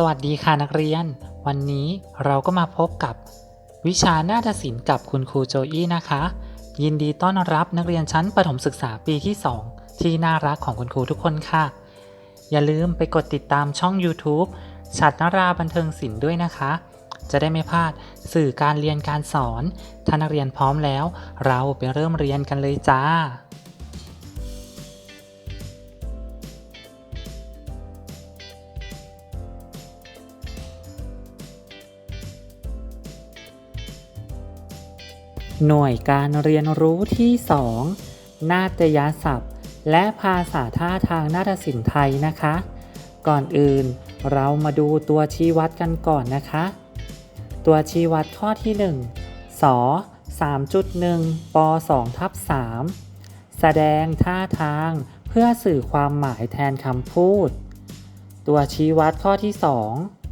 สวัสดีค่ะนักเรียน วันนี้เราก็มาพบกับ วิชาหน้าฏศิลป์กับคุณครูโจอี้นะคะ ยินดีต้อนรับนักเรียนชั้นประถมศึกษาปีที่ 2 ที่น่ารักของคุณครูทุกคนค่ะ อย่าลืมไปกดติดตามช่อง YouTube ชัดนราบันเทิงศิลป์ด้วยนะคะ จะได้ไม่พลาดสื่อการเรียนการสอน ถ้านักเรียนพร้อมแล้ว เราไปเริ่มเรียนกันเลยจ้า หน่วยการเรียนรู้ที่ 2 นาฏยศัพท์ และภาษาท่าทางนาฏศิลป์ไทยนะคะ ก่อนอื่นเรามาดูตัวชี้วัดกันก่อนนะคะ ตัวชี้วัดข้อที่ 1ส3.1ป2ทับ3แสดงท่าทางเพื่อสื่อความหมายแทนคำพูด ตัวชี้วัดข้อที่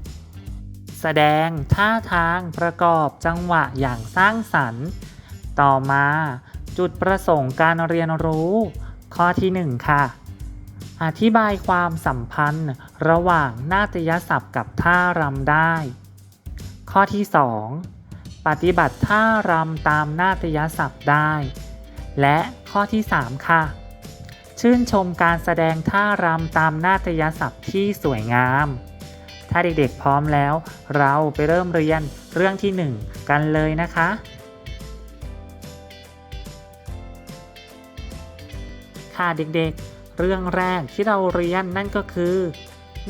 2 แสดงท่าทางประกอบจังหวะอย่างสร้างสรรค์ ต่อมา จุดประสงค์การเรียนรู้ ข้อที่ 1 ค่ะ อธิบายความสัมพันธ์ ระหว่างนาฏยศัพท์กับท่ารำได้ ข้อที่ 2 ปฏิบัติท่ารำตามนาฏยศัพท์ได้ และข้อที่ 3 ค่ะ ชื่นชมการแสดงท่ารำตามนาฏยศัพท์ที่สวยงามถ้าเด็กๆพร้อมแล้ว เราไปเริ่มเรียนเรื่องที่ 1 กันเลยนะคะ ค่ะเด็กๆ เรื่องแรกที่เราเรียนนั่นก็คือ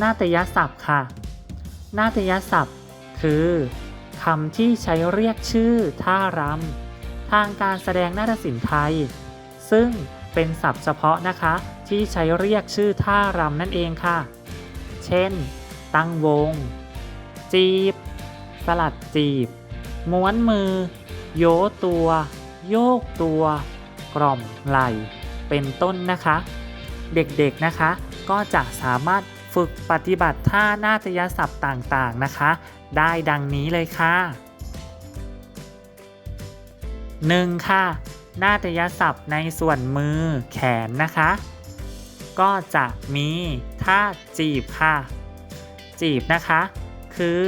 นาฏยศัพท์ค่ะ นาฏยศัพท์ คือคำที่ใช้เรียกชื่อท่ารำทางการแสดงนาฏศิลป์ไทย ซึ่งเป็นศัพท์เฉพาะนะคะ ที่ใช้เรียกชื่อท่ารำนั่นเองค่ะ เช่น ตั้งวง จีบ สลัดจีบ ม้วนมือ โยตัว โยกตัว กล่อมไหล เป็นต้นนะคะ เด็กๆนะคะ ก็จะสามารถฝึกปฏิบัติท่านาฏยศัพท์ต่างๆนะคะ ได้ดังนี้เลยค่ะ 1. ค่ะ นาฏยศัพท์ในส่วนมือแขนนะคะ ก็จะมีท่าจีบค่ะ จีบนะคะ คือ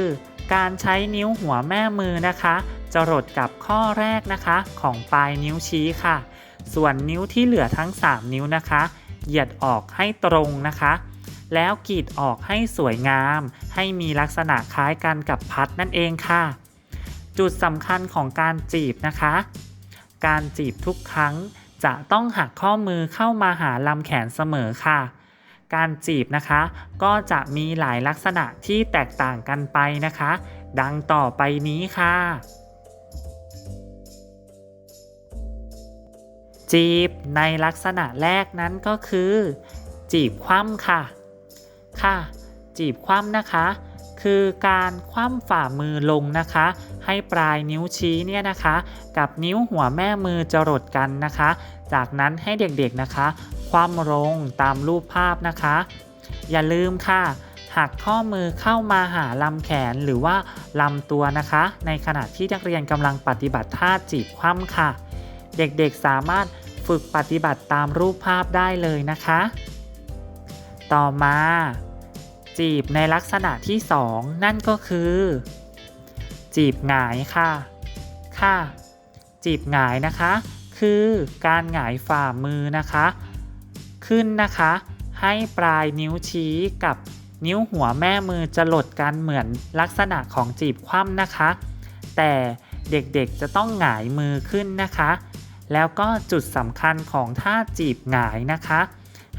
การใช้นิ้วหัวแม่มือนะคะ จรดกับข้อแรกนะคะของปลายนิ้วชี้ค่ะ ส่วนนิ้วที่เหลือทั้ง 3 นิ้วนะคะ เหยียดออกให้ตรงนะคะ แล้วกรีดออกให้สวยงาม ให้มีลักษณะคล้ายกันกับพัดนั่นเองค่ะ จุดสำคัญของการจีบนะคะ การจีบทุกครั้งจะต้องหักข้อมือเข้ามาหาลำแขนเสมอค่ะ การจีบนะคะ ก็จะมีหลายลักษณะที่แตกต่างกันไปนะคะ ดังต่อไปนี้ค่ะ จีบในลักษณะแรกนั้นก็คือ จีบคว่ำค่ะ ค่ะ จีบคว่ำนะคะ คือการคว่ำฝ่ามือลงนะคะ ให้ปลายนิ้วชี้เนี่ยนะคะ กับนิ้วหัวแม่มือจรดกันนะคะ จากนั้นให้เด็กๆนะคะ คว่ำลงตามรูปภาพนะคะ อย่าลืมค่ะหักข้อมือเข้ามาหาลำแขนหรือว่าลำตัวนะคะ ในขณะที่นักเรียนกำลังปฏิบัติท่าจีบคว่ำค่ะ เด็กๆสามารถฝึกปฏิบัติตามรูปภาพได้เลยนะคะ ต่อมา จีบในลักษณะที่ 2 นั่นก็คือ จีบหงายค่ะ ค่ะ จีบหงายนะคะ คือการหงายฝ่ามือนะคะ ขึ้นนะคะ ให้ปลายนิ้วชี้กับนิ้วหัวแม่มือจะหลดกันเหมือนลักษณะของจีบคว่ำนะคะ แต่ เด็กๆจะต้องหงายมือขึ้นนะคะ แล้วก็จุดสำคัญของท่าจีบหงายนะคะ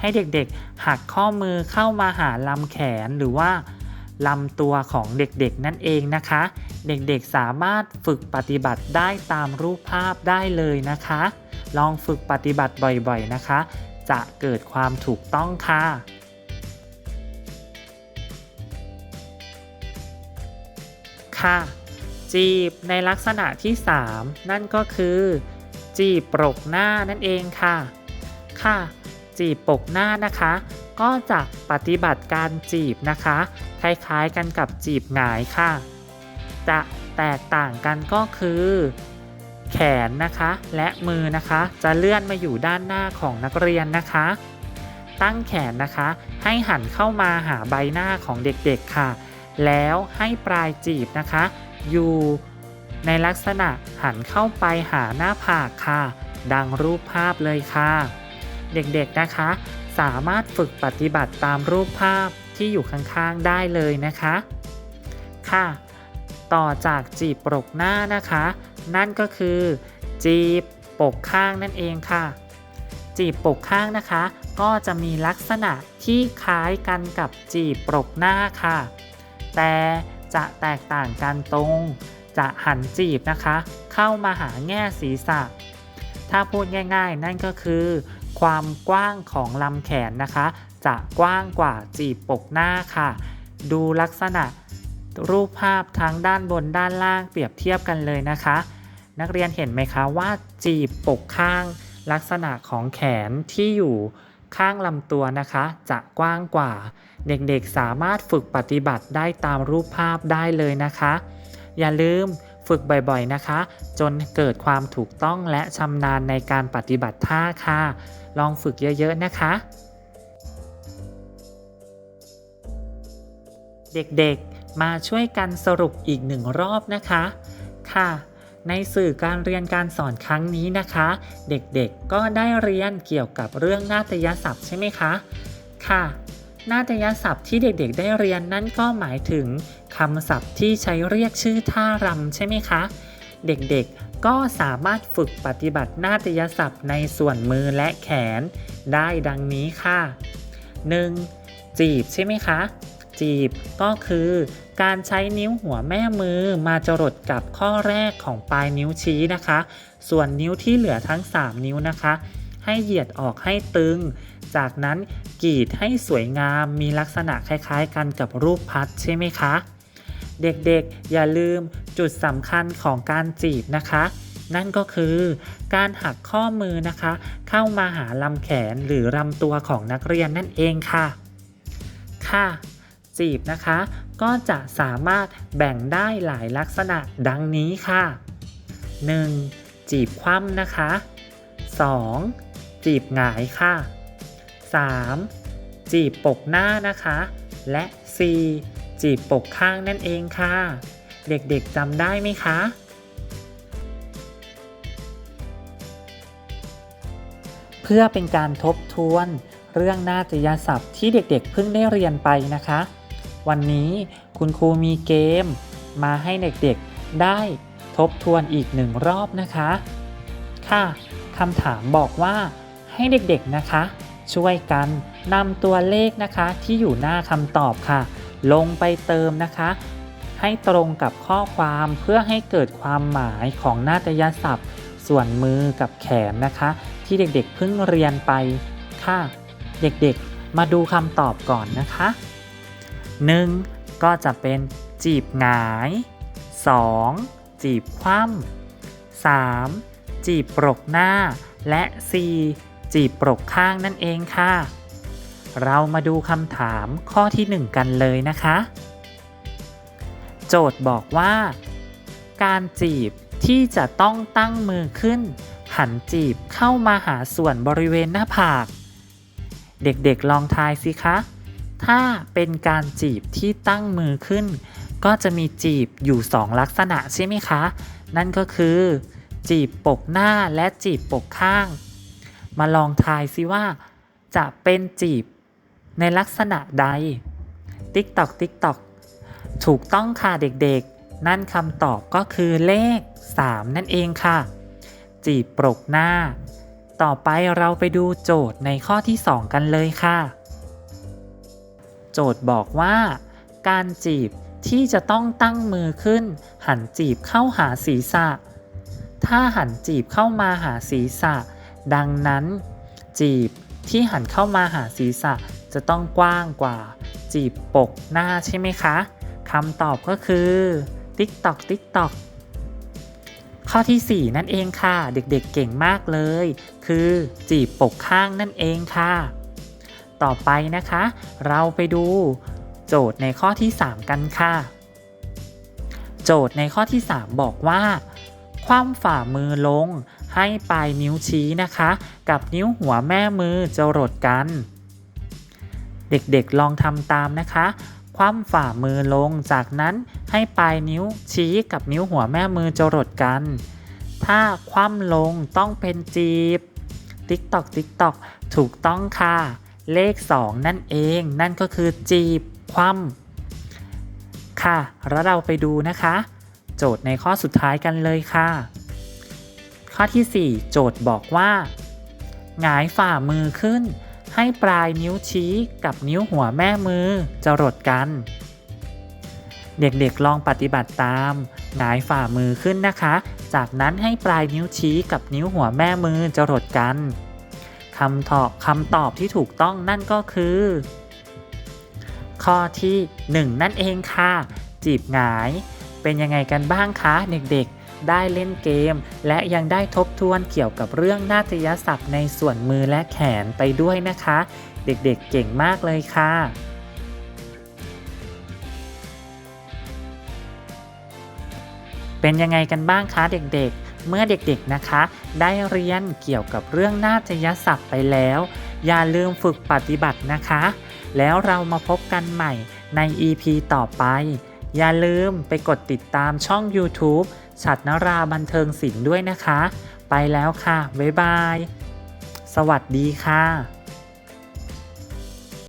ให้เด็กๆหักข้อมือเข้ามาหาลำแขนหรือว่าลำตัวของเด็กๆนั่นเองนะคะ เด็กๆสามารถฝึกปฏิบัติได้ตามรูปภาพได้เลยนะคะ ลองฝึกปฏิบัติบ่อยๆนะคะ จะเกิดความถูกต้องค่ะค่ะ จีบในลักษณะที่ 3 นั่นก็คือ จีบปกหน้านั่นเองค่ะ ค่ะ จีบปกหน้านะคะ ก็จะปฏิบัติการจีบนะคะ คล้ายๆกันกับจีบหงายค่ะ จะแตกต่างกันก็คือ แขนนะคะ และมือนะคะ จะเลื่อนมาอยู่ด้านหน้าของนักเรียนนะคะ ตั้งแขนนะคะ ให้หันเข้ามาหาใบหน้าของเด็กๆค่ะ แล้วให้ปลายจีบนะคะ อยู่ในลักษณะหันเข้าไปหาหน้าผากค่ะ ดังรูปภาพเลยค่ะ เด็กๆนะคะ สามารถฝึกปฏิบัติตามรูปภาพที่อยู่ข้างๆได้เลยนะคะ ค่ะ ต่อจากจีบปกหน้านะคะ นั่นก็คือ จีบปกข้างนั่นเองค่ะ จีบปกข้างนะคะ ก็จะมีลักษณะที่คล้ายกันกับจีบปกหน้าค่ะ แต่ จะแตกต่างกันตรง จะหันจีบนะคะ เข้ามาหาแง่ศีรษะ ถ้าพูดง่ายๆ นั่นก็คือ ความกว้างของลำแขนนะคะ จะกว้างกว่าจีบปกหน้าค่ะ ดูลักษณะรูปภาพทั้งด้านบนด้านล่างเปรียบเทียบกันเลยนะคะ นักเรียนเห็นไหมคะว่าจีบปกข้างลักษณะของแขนที่อยู่ข้างลำตัวนะคะ จะกว้างกว่า เด็กๆสามารถฝึกปฏิบัติได้ตามรูปภาพได้เลยนะคะ อย่าลืมฝึกบ่อยๆนะคะ จนเกิดความถูกต้องและชำนาญในการปฏิบัติท่าค่ะ ลองฝึกเยอะๆนะคะ เด็กๆมาช่วยกันสรุปอีกหนึ่งรอบนะคะ ค่ะในสื่อการเรียนการสอนครั้งนี้นะคะ เด็กๆก็ได้เรียนเกี่ยวกับเรื่องนาฏยศัพท์ใช่ไหมคะ ค่ะ นาฏยศัพท์ที่เด็กๆได้เรียนนั่นก็หมายถึงคำศัพท์ที่ใช้เรียกชื่อท่ารำใช่ไหมคะ เด็กๆก็สามารถฝึกปฏิบัตินาฏยศัพท์ในส่วนมือและแขน ได้ดังนี้ค่ะ 1. จีบใช่ไหมคะ จีบก็คือการใช้นิ้วหัวแม่มือมาจรดกับข้อแรกของปลายนิ้วชี้นะคะ ส่วนนิ้วที่เหลือทั้ง 3 นิ้วนะคะ ให้เหยียดออกให้ตึง จากนั้นกรีดให้สวยงามมีลักษณะคล้ายๆ กันกับรูปพัดใช่ไหมคะ เด็กๆ อย่าลืมจุดสำคัญของการจีบนะคะ นั่นก็คือการหักข้อมือนะคะ เข้ามาหาลำแขนหรือลำตัวของนักเรียนนั่นเองค่ะ ค่ะ จีบนะคะ ก็จะสามารถแบ่งได้หลายลักษณะดังนี้ค่ะ 1. จีบคว่ำนะคะ 2. จีบหงายค่ะ 3. จีบปกหน้านะคะ และ 4. จีบปกข้างนั่นเองค่ะ เด็กๆจำได้ไหมคะเพื่อเป็นการทบทวน เรื่องนาฏยศัพท์ที่เด็กๆเพิ่งได้เรียนไปนะคะ วันนี้คุณครูมีเกม มาให้เด็กๆได้ทบทวนอีกหนึ่งรอบนะคะ ค่ะคำถามบอกว่าให้เด็กๆนะคะ ช่วยกันนำตัวเลขนะคะที่อยู่หน้าคำตอบค่ะ ลงไปเติมนะคะ ให้ตรงกับข้อความเพื่อให้เกิดความหมายของนาฏยศัพท์ ส่วนมือกับแขนนะคะ ที่เด็กๆเพิ่งเรียนไปค่ะ เด็กๆมาดูคำตอบก่อนนะคะ 1. ก็จะเป็นจีบหงาย 2. จีบคว่ำ 3. จีบปรกหน้าและ 4. จีบปรกข้างนั่นเองค่ะ เรามาดูคำถามข้อที่ 1 กันเลยนะคะ โจทย์บอกว่า การจีบที่จะต้องตั้งมือขึ้น หันจีบเข้ามาหาส่วนบริเวณหน้าผาก เด็กๆลองทายสิคะ ถ้าเป็นการจีบที่ตั้งมือขึ้น ก็จะมีจีบอยู่ 2 ลักษณะใช่ไหมคะ นั่นก็คือ จีบปกหน้าและจีบปกข้าง มาลองทายซิว่า จะเป็นจีบในลักษณะใด ติ๊กตอกติ๊กตอกถูกต้องค่ะเด็กๆ นั่นคำตอบก็คือเลข 3 นั่นเองค่ะ จีบปกหน้า ต่อไปเราไปดูโจทย์ในข้อที่ 2 กันเลยค่ะ โจทย์บอกว่า การจีบที่จะต้องตั้งมือขึ้น หันจีบเข้าหาศีรษะ ถ้าหันจีบเข้ามาหาศีรษะ ดังนั้น จีบที่หันเข้ามาหาศีรษะจะต้องกว้างกว่า จีบปกหน้าใช่ไหมคะคำตอบก็คือติ๊กตอกติ๊กตอกข้อที่ 4 นั่นเองค่ะ เด็กๆเก่งมากเลย คือจีบปกข้างนั่นเองค่ะ ต่อไปนะคะ เราไปดู โจทย์ในข้อที่ 3 กันค่ะ โจทย์ในข้อที่ 3 บอกว่า คว่ำฝ่ามือลง ให้ปลายนิ้วชี้นะคะ กับนิ้วหัวแม่มือจะรดกัน เด็กๆลองทำตามนะคะ คว่ำฝ่ามือลงจากนั้นให้ปลายนิ้วชี้กับนิ้วหัวแม่มือจรดกัน ถ้าคว่ำลงต้องเป็นจีบ ติ๊กตอกติ๊กตอกถูกต้องค่ะ เลข 2 นั่นเอง นั่นก็คือจีบคว่ำค่ะ แล้วเราไปดูนะคะ โจทย์ในข้อสุดท้ายกันเลยค่ะ ข้อทีสี่ 4 โจทย์บอกว่า หงายฝ่ามือขึ้น ให้ปลายนิ้วชี้กับนิ้วหัวแม่มือจรดกัน เด็กๆลองปฏิบัติตามหงายฝ่ามือขึ้นนะคะ จากนั้นให้ปลายนิ้วชี้กับนิ้วหัวแม่มือจรดกันคำตอบคำตอบที่ถูกต้องนั่นก็คือ ข้อที่ 1 นั่นเองค่ะ จีบหงาย เป็นยังไงกันบ้างคะเด็กๆ ได้เล่นเกม และยังได้ทบทวนเกี่ยวกับเรื่องนาฏยศัพท์ในส่วนมือและแขนไปด้วยนะคะ เด็กๆเก่งมากเลยค่ะเป็นยังไงกันบ้างคะเด็กๆ เมื่อเด็กๆนะคะ ได้เรียนเกี่ยวกับเรื่องนาฏยศัพท์ไปแล้ว อย่าลืมฝึกปฏิบัตินะคะ แล้วเรามาพบกันใหม่ใน EP ต่อไป อย่าลืมไปกดติดตามช่อง YouTube ฉัดนราบันเทิงศิลป์ด้วยนะคะ ไปแล้วค่ะ บ๊ายบาย สวัสดีค่ะ